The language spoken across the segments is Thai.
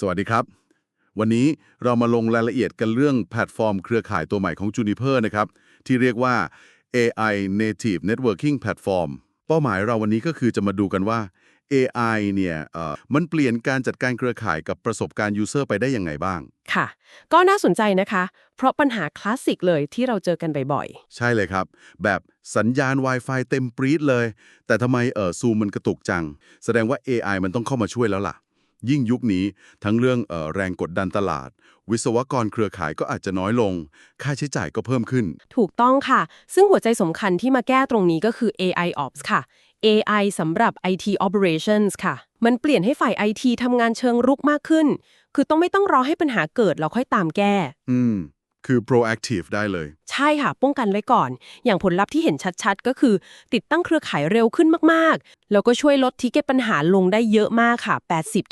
สวัสดีครับ วันนี้เรามาลงรายละเอียดกันเรื่องแพลตฟอร์มเครือข่ายตัวใหม่ของ Juniper นะครับ ที่เรียกว่า AI Native Networking Platform เป้าหมายเราวันนี้ก็คือจะมาดูกันว่า AI เนี่ยเอ่อมันเปลี่ยนการจัดการเครือข่ายกับประสบการณ์ User ไปได้ยังไงบ้าง ค่ะ ก็น่าสนใจนะคะ เพราะปัญหาคลาสสิกเลยที่เราเจอกันบ่อยใช่เลยครับ แบบสัญญาณ Wi-Fi เต็มปรี๊ดเลย แต่ทำไมเออซูมมันกระตุกจัง แสดงว่า AI มันต้องเข้ามาช่วยแล้วล่ะ ยิ่งยุคนี้ทั้งเรื่องเออแรงกดดันตลาด วิศวกรเครือข่ายก็อาจจะน้อยลง ค่าใช้จ่ายก็เพิ่มขึ้นๆถูกต้องค่ะ ซึ่งหัวใจสำคัญที่มาแก้ตรงนี้ก็คือ AI Ops ค่ะ AI สำหรับ IT Operations ค่ะ มันเปลี่ยนให้ฝ่าย IT ทำงานเชิงรุกมากขึ้น คือต้องไม่ต้องรอให้ปัญหาเกิดแล้วค่อยตามแก้ อืม คือ proactive ได้เลย ใช่ค่ะ ป้องกันไว้ก่อน อย่างผลลัพธ์ที่เห็นชัดๆ ก็คือ ติดตั้งเครือข่ายเร็วขึ้นมากๆ แล้วก็ช่วยลดทิเก็ตปัญหาลงได้เยอะมากค่ะ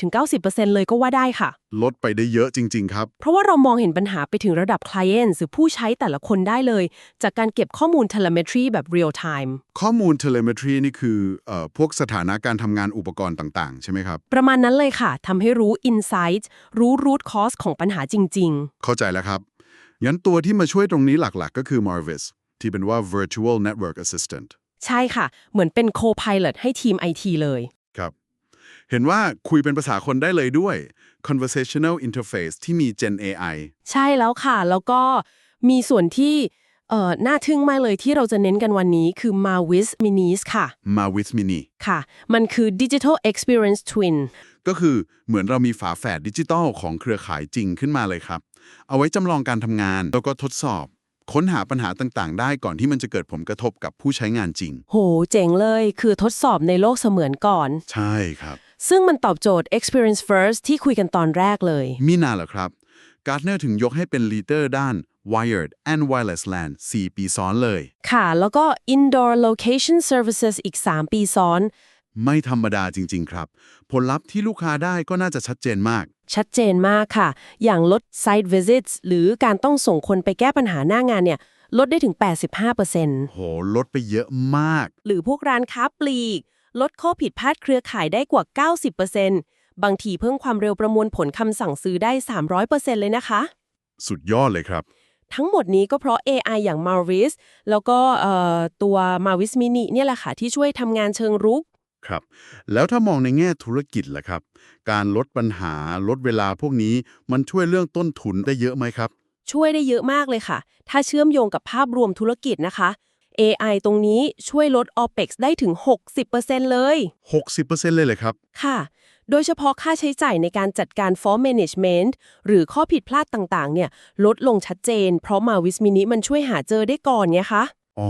80-90%เลยก็ว่าได้ค่ะ ลดไปได้เยอะจริง ๆ ครับ เพราะว่าเรามองเห็นปัญหาไปถึงระดับ client หรือผู้ใช้แต่ละคนได้เลย จากการเก็บข้อมูล telemetry แบบ real time ข้อมูล telemetry นี่คือเอ่อพวกสถานะการทำงานอุปกรณ์ต่าง ๆ ใช่ไหมครับ ประมาณนั้นเลยค่ะทำให้รู้ insight รู้ root cause ของปัญหาจริงเข้าใจแล้วครับ งั้นตัวที่มาช่วยตรงนี้หลักๆ ก็คือ Marvis ที่เป็นว่า virtual network assistant ๆใช่ค่ะ เหมือนเป็น co-pilot ให้ทีม IT เลยครับ เห็นว่าคุยเป็นภาษาคนได้เลยด้วย conversational interface ที่มี Gen AI ใช่แล้วค่ะ แล้วก็มีส่วนที่เอ่อน่าทึ่งมากเลยที่เราจะเน้นกันวันนี้คือ Mavis Minis ค่ะ Marvis Mini ค่ะ มันคือ Digital Experience Twin ก็คือเหมือนเรามีฝาแฝดดิจิตอลของเครือข่ายจริงขึ้นมาเลยครับ เอาไว้จำลองการทำงาน แล้วก็ทดสอบ ค้นหาปัญหาต่างๆ ได้ก่อนที่มันจะเกิดผลกระทบกับผู้ใช้งานจริง โห เจ๋งเลย คือทดสอบในโลกเสมือนก่อน ใช่ครับ ซึ่งมันตอบโจทย์ experience first ที่คุยกันตอนแรกเลยมีนาเหรอครับการ์ n เนอร์ถึงยกให้เป็นลีดเดอร์ด้าน wired and wireless LAN 4 ปีซ้อนเลย ค่ะ แล้วก็ indoor location services อีก 3 ปีซ้อน ไม่ธรรมดาจริง ๆ ครับ ผลลัพธ์ที่ลูกค้าได้ก็น่าจะชัดเจนมาก ชัดเจนมากค่ะ อย่างลด site visits หรือการต้องส่งคนไปแก้ปัญหาหน้างานเนี่ย ลดได้ถึง 85%โห ลดไปเยอะมาก หรือพวกร้านค้าปลีก ลดข้อผิดพลาดเครือข่ายได้กว่า 90%บางทีเพิ่มความเร็วประมวลผลคำสั่งซื้อได้ 300%เลยนะคะ สุดยอดเลยครับ ทั้งหมดนี้ก็เพราะ AI อย่าง Marvis แล้วก็เอ่อตัว Marvis Mini เนี่ยแหละค่ะที่ช่วยทำงานเชิงรุก ครับ แล้วถ้ามองในแง่ธุรกิจล่ะครับ การลดปัญหาลดเวลาพวกนี้มันช่วยเรื่องต้นทุนได้เยอะไหมครับ ช่วยได้เยอะมากเลยค่ะ ถ้าเชื่อมโยงกับภาพรวมธุรกิจนะคะ AI ตรงนี้ช่วยลด OPEX ได้ถึง 60%เลย 60%เลยเลยครับ ค่ะ โดยเฉพาะค่าใช้จ่ายในการจัดการ Form Management หรือข้อผิดพลาดต่างๆ เนี่ยลดลงชัดเจน เพราะ Mavis Mini มันช่วยหาเจอได้ก่อนไงคะ อ๋อ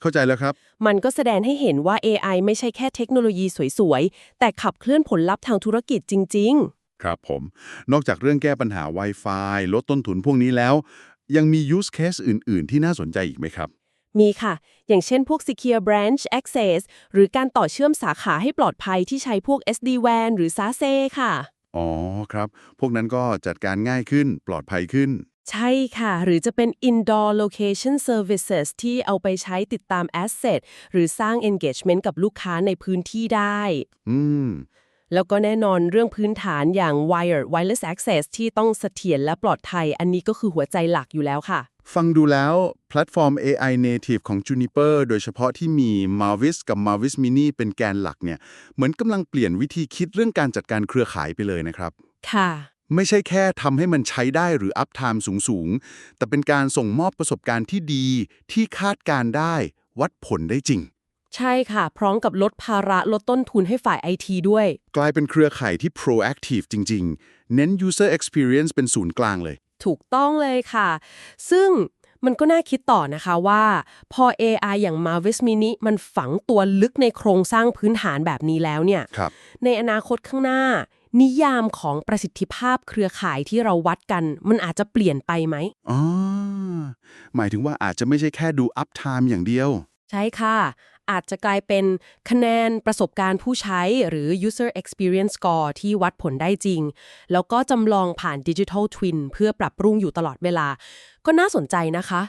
เข้าใจแล้วครับ มันก็แสดงให้เห็นว่า AI ไม่ใช่แค่เทคโนโลยีสวย ๆ แต่ขับเคลื่อนผลลัพธ์ทางธุรกิจจริงครับผม นอกจากเรื่องแก้ปัญหา Wi-Fi ลดต้นทุนพวกนี้แล้ว ยังมี use case อื่น ๆ ที่น่าสนใจอีกไหมครับๆมีค่ะ อย่างเช่นพวก Secure Branch Access หรือการต่อเชื่อมสาขาให้ปลอดภัยที่ใช้พวก SD-WAN หรือ SASE ค่ะ อ๋อ ครับ พวกนั้นก็จัดการง่ายขึ้น ปลอดภัยขึ้น ใช่ค่ะ หรือจะเป็น indoor location services ที่เอาไปใช้ติดตาม asset หรือสร้าง engagement กับลูกค้าในพื้นที่ได้ อืม แล้วก็แน่นอนเรื่องพื้นฐานอย่าง wired wireless access ที่ต้องเสถียรและปลอดภัย อันนี้ก็คือหัวใจหลักอยู่แล้วค่ะ ฟังดูแล้วแพลตฟอร์ม AI native ของ Juniper โดยเฉพาะที่มี Marvis กับ Marvis Mini เป็นแกนหลักเนี่ย เหมือนกำลังเปลี่ยนวิธีคิดเรื่องการจัดการเครือข่ายไปเลยนะครับ ค่ะ ไม่ใช่แค่ทำให้มันใช้ได้หรือ up time สูง ๆ แต่เป็นการส่งมอบประสบการณ์ที่ดีที่คาดการณ์ได้ วัดผลได้จริง ใช่ค่ะ พร้อมกับลดภาระลดต้นทุนให้ฝ่าย IT ด้วย กลายเป็นเครือข่ายที่ proactive จริง ๆ เน้น user experience เป็นศูนย์กลางเลย ถูกต้องเลยค่ะ ซึ่งมันก็น่าคิดต่อนะคะว่า พอ AI อย่าง Marvis Mini มันฝังตัวลึกในโครงสร้างพื้นฐานแบบนี้แล้วเนี่ยครับในอนาคตข้างหน้า นิยามของประสิทธิภาพเครือข่ายที่เราวัดกัน มันอาจจะเปลี่ยนไปไหมอ๋อหมายถึงว่าอาจจะไม่ใช่แค่ดู up time อย่างเดียว ใช่ค่ะ อาจจะกลายเป็นคะแนนประสบการณ์ผู้ใช้หรือ user experience score ที่วัดผลได้จริง แล้วก็จำลองผ่าน digital twin เพื่อปรับปรุงอยู่ตลอดเวลา ก็น่าสนใจนะคะ